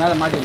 மேலே மாட்டி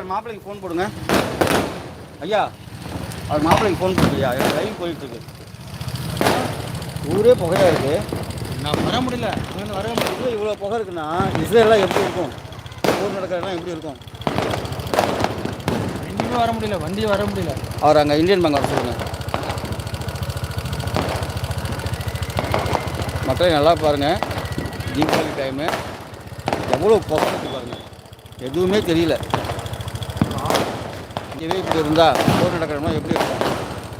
ஒரு மாப்பிள்ளைக்கு ஃபோன் போடுங்க. ஐயா அவர் மாப்பிள்ளைக்கு ஃபோன் போடுங்கய்யா எனக்கு ரயில் போயிட்டு இருக்கு. ஊரே புகையா இருக்கு. நான் வர முடியல. நான் வர முடியல. இவ்வளோ புகை இருக்குன்னா இஸ்ரேலாம் எப்படி இருக்கும்? ஊர் நடக்கிறதுலாம் எப்படி இருக்கும்? எங்கேயுமே வர முடியல. வண்டி வர முடியல. அவர் அங்கே இந்தியன் பேங்க் வர சொல்லுங்க மக்களே நல்லா பாருங்கள் தீபாவளி டைமு எவ்வளோ புகை இருக்கு பாருங்க. எதுவுமே தெரியல. இதே இப்படி இருந்தால் போர் நடக்கிறோம்னா எப்படி இருக்கும்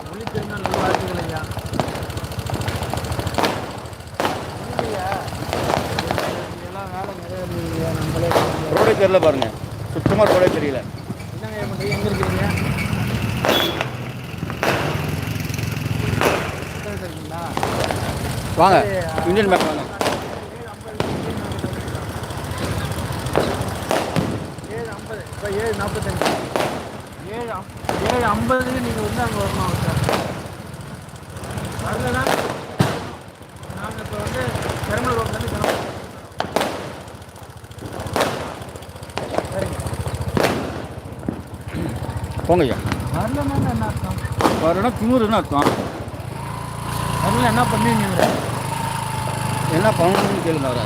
மொழி தெரிஞ்சால் நல்லா ஐயா எல்லாம் வேலை நிறைய நம்மளே ரோடே தெரியல பாருங்க. சுத்தமாக ரோடே தெரியல. என்னங்க பண்ணுறீங்க எங்கே இருக்கிறீங்க வாங்க இந்தியன் பேங்க் வாங்க. ஏழு ஐம்பதுக்கு நீங்கள் வந்து அங்கே வரணும் சார் வரலன்னா நாங்கள் இப்போ வந்து பெரம்பலூர் ரோட்லேருந்து கிளம்புறோம். போங்க ஐயா. வரலன்னா என்ன அர்த்தம்? வரணும் திமுருன்னு அர்த்தம். வரல என்ன பண்ணுவீங்க என்ன பண்ணணும்னு கேளுங்க அவரை.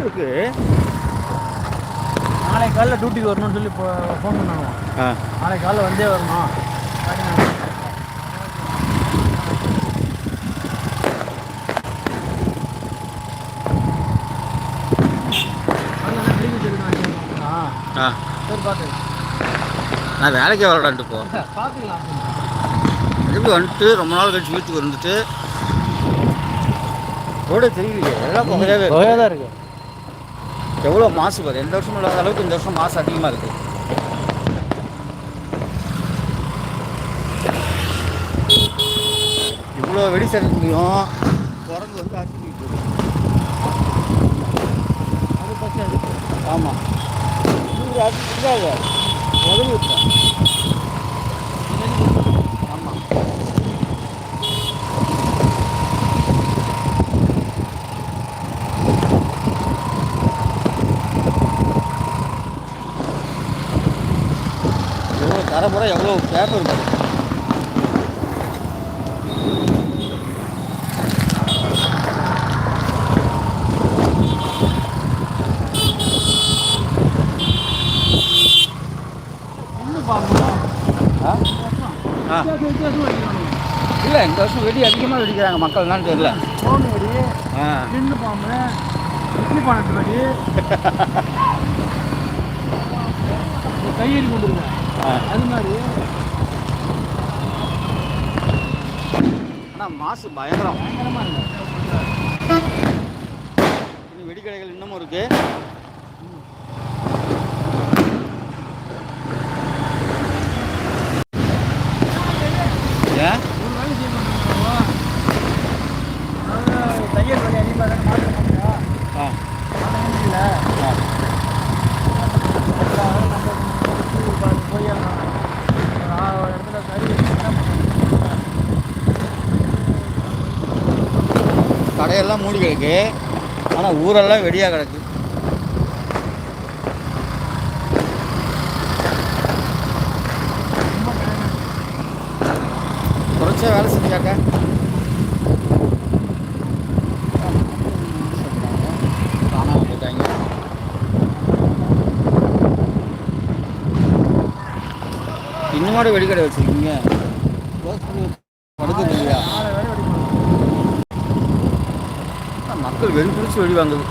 இருக்கு? நாளை காலைல டியூட்டிக்கு வரணும்னு சொல்லி ஃபோன் பண்ணாங்க. ஆ. நாளை காலைல வந்தே வரணும். நான் வேலைக்கே வரலான்ட்டு போ. திருப்பி வந்துட்டு ரொம்ப நாள் கழிச்சு வீட்டுக்கு வந்துட்டு. ரோடே தெரியலையே. எல்லாம். புகையாக தான் இருக்கு. எவ்வளோ மாசு பாரு? எந்த வருஷமும் இல்லாத அளவுக்கு இந்த வருஷம் மாசு அதிகமாக இருக்குது இவ்வளோ வெடி சரக்குலையும் குரங்கு வந்து அடிச்சுக்கிட்டு அது பக்கம் ஆமாம் இது அடிச்சுட்டாங்க உதவி விட்டுறேன் ஆமாம் தரமுறை எவ்வளோ பேப்பர் இருக்கு? இன்னும் பார்க்கணும் ஆ? ஆ. வித்தியாசம் வித்தியாசம் வைக்கணும் இல்லை இந்த வருஷம் வெடி அதிகமாக வெடிக்கிறாங்க மக்கள் என்னன்னு தெரியல. சோனு வெடி சின்ன பாம்பு இட்லி பானத்து வெடி. கையெறி கொண்டு இருக்கேன். ஆ அது மாதிரி ஆனால் மாசு பயங்கரம். பயங்கரமாக இருக்கு. இன்னும் வெடிக்கடைகள் இன்னமும் இருக்கு. ஏன்? கடையெல்லாம் மூடி கிடக்கு ஆனால் ஊரெல்லாம் வெடியாக கிடக்கு. குறைச்சா வேலை செஞ்சாக்கா? போயிட்டாங்க இன்னுமாட வெடிக்கடை வச்சிருக்கீங்க. படுக்குது இல்லையா ஆனா மக்கள் வெறி பிடிச்சி வெடி வாங்குது.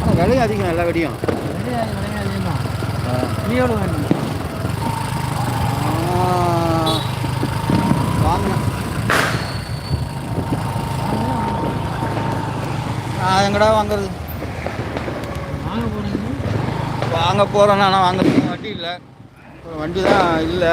ஆனால் விலையும் அதிகம் எல்லா வெடியும். வெளியே விலைங்க அதிகம் தான் நீ எவ்வளோ வேணும் வாங்கினேன் நான் எங்கடா வாங்குறது? வாங்க போகிறேன் வாங்க போகிறேன்னா ஆனால் வாங்குறதுக்கு வண்டி இல்லை. ஒரு வண்டி தான் இல்லை.